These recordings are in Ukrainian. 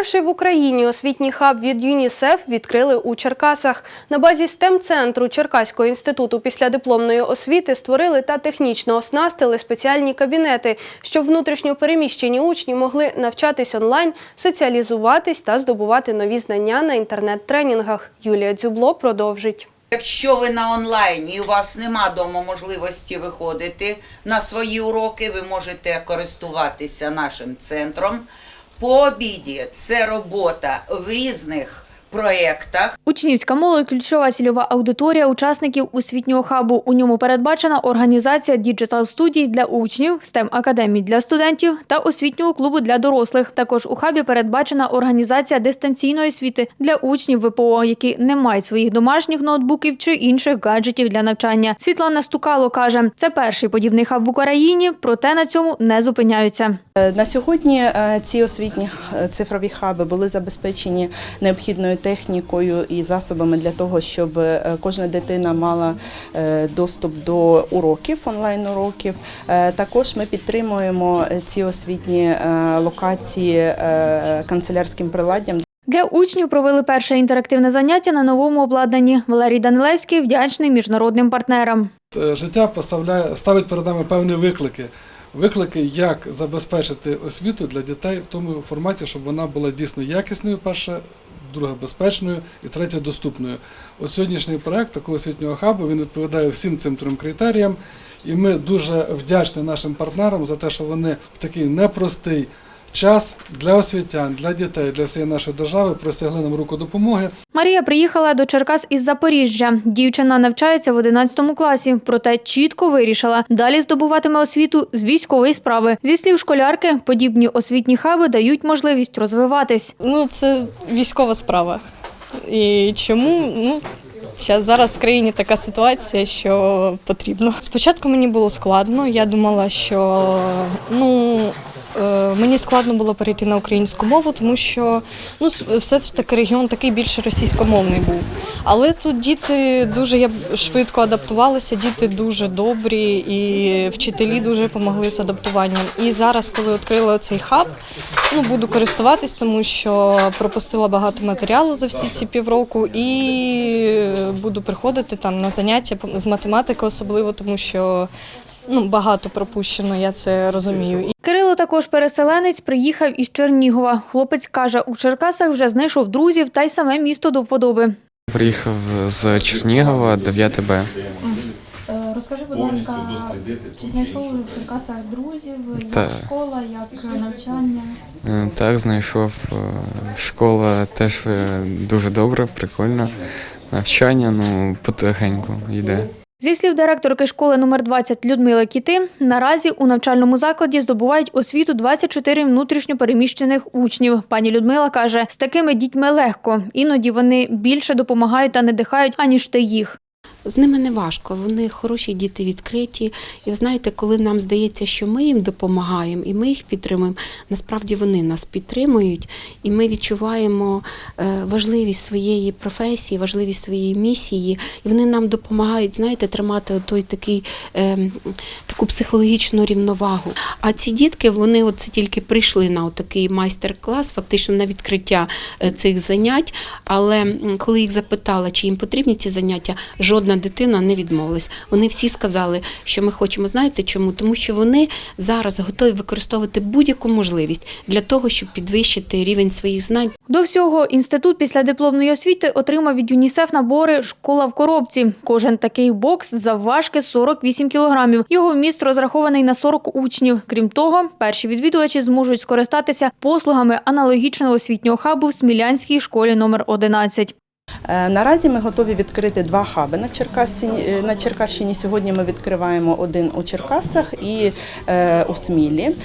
Перший в Україні освітній хаб від ЮНІСЕФ відкрили у Черкасах. На базі STEM-центру Черкаського інституту післядипломної освіти створили та технічно оснастили спеціальні кабінети, щоб внутрішньо переміщені учні могли навчатись онлайн, соціалізуватись та здобувати нові знання на інтернет-тренінгах. Юлія Дзюбло продовжить. Якщо ви на онлайні і у вас нема вдома можливості виходити на свої уроки, ви можете користуватися нашим центром. По обіді. Це робота в різних проєктах. Учнівська молодь – ключова цільова аудиторія учасників освітнього хабу. У ньому передбачена організація діджитал-студій для учнів, STEM-академій для студентів та освітнього клубу для дорослих. Також у хабі передбачена організація дистанційної освіти для учнів ВПО, які не мають своїх домашніх ноутбуків чи інших гаджетів для навчання. Світлана Стукало каже, це перший подібний хаб в Україні, проте на цьому не зупиняються. Е, На сьогодні е, ці освітні е, цифрові хаби були забезпечені необхідною технікою і засобами для того, щоб е, кожна дитина мала е, доступ до уроків, онлайн-уроків. Е, Також ми підтримуємо ці освітні локації канцелярським приладдям Для учнів провели перше інтерактивне заняття на новому обладнанні. Валерій Данилевський вдячний міжнародним партнерам. Життя поставляє, ставить перед нами певні виклики. Виклики, як забезпечити освіту для дітей в тому форматі, щоб вона була дійсно якісною, перше, друге безпечною і третя доступною. От сьогоднішній проект такого освітнього хабу він відповідає всім цим трьом критеріям. І ми дуже вдячні нашим партнерам за те, що вони в такий непростий час для освітян, для дітей, для всієї нашої держави простягли нам руку допомоги. Марія приїхала до Черкас із Запоріжжя. Дівчина навчається в 11 класі, проте чітко вирішила, далі здобуватиме освіту з військової справи. Зі слів школярки, подібні освітні хаби дають можливість розвиватись. Ну, це військова справа. І чому? Ну, зараз, зараз в країні така ситуація, що потрібно. Спочатку мені було складно. Я думала, що ну. Е, Мені складно було перейти на українську мову, тому що ну все ж таки регіон такий більше російськомовний був. Але тут діти дуже я швидко адаптувалися, діти дуже добрі і вчителі дуже допомогли з адаптуванням. І зараз, коли відкрили цей хаб, ну буду користуватись, тому що пропустила багато матеріалу за всі ці півроку, і буду приходити там на заняття з математики, особливо тому що ну багато пропущено, я це розумію. І Кирило також переселенець приїхав із Чернігова. Хлопець каже, у Черкасах вже знайшов друзів та й саме місто до вподоби. Приїхав з Чернігова 9 Б. Е, Розкажи, будь ласка, чи знайшов в Черкасах друзів, як Так. школа, як навчання? Е, Так, знайшов е, школа теж е, дуже добре, прикольно. Навчання, ну, потихеньку йде. Зі слів директорки школи номер 20 Людмили Кіти, наразі у навчальному закладі здобувають освіту 24 внутрішньопереміщених учнів. Пані Людмила каже, з такими дітьми легко. Іноді вони більше допомагають та не дихають, аніж ти їх. З ними не важко, вони хороші діти відкриті. І ви знаєте, коли нам здається, що ми їм допомагаємо і ми їх підтримуємо, насправді вони нас підтримують, і ми відчуваємо е, важливість своєї професії, важливість своєї місії, і вони нам допомагають, знаєте, тримати той такий е, таку психологічну рівновагу. А ці дітки, вони от тільки прийшли на такий майстер-клас, фактично на відкриття е, цих занять. Але коли їх запитала, чи їм потрібні ці заняття, жодна дитина не відмовилась. Вони всі сказали, що ми хочемо. Знаєте чому? Тому що вони зараз готові використовувати будь-яку можливість для того, щоб підвищити рівень своїх знань. До всього інститут післядипломної освіти отримав від ЮНІСЕФ набори Школа в коробці. Кожен такий бокс завважки 48 кілограмів. Його вміст розрахований на 40 учнів. Крім того, перші відвідувачі зможуть скористатися послугами аналогічного освітнього хабу в Смілянській школі номер 11. Е, Наразі ми готові відкрити два хаби на Черкащині. е, На Черкащині сьогодні ми відкриваємо один у Черкасах і е, у Смілі.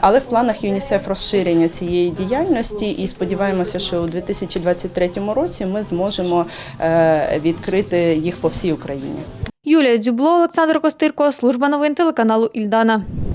Але в планах ЮНІСЕФ розширення цієї діяльності і сподіваємося, що у 2023 році ми зможемо відкрити їх по всій Україні. Юлія Дзюбло, Олександр Костирко, служба новин телеканалу Ільдана.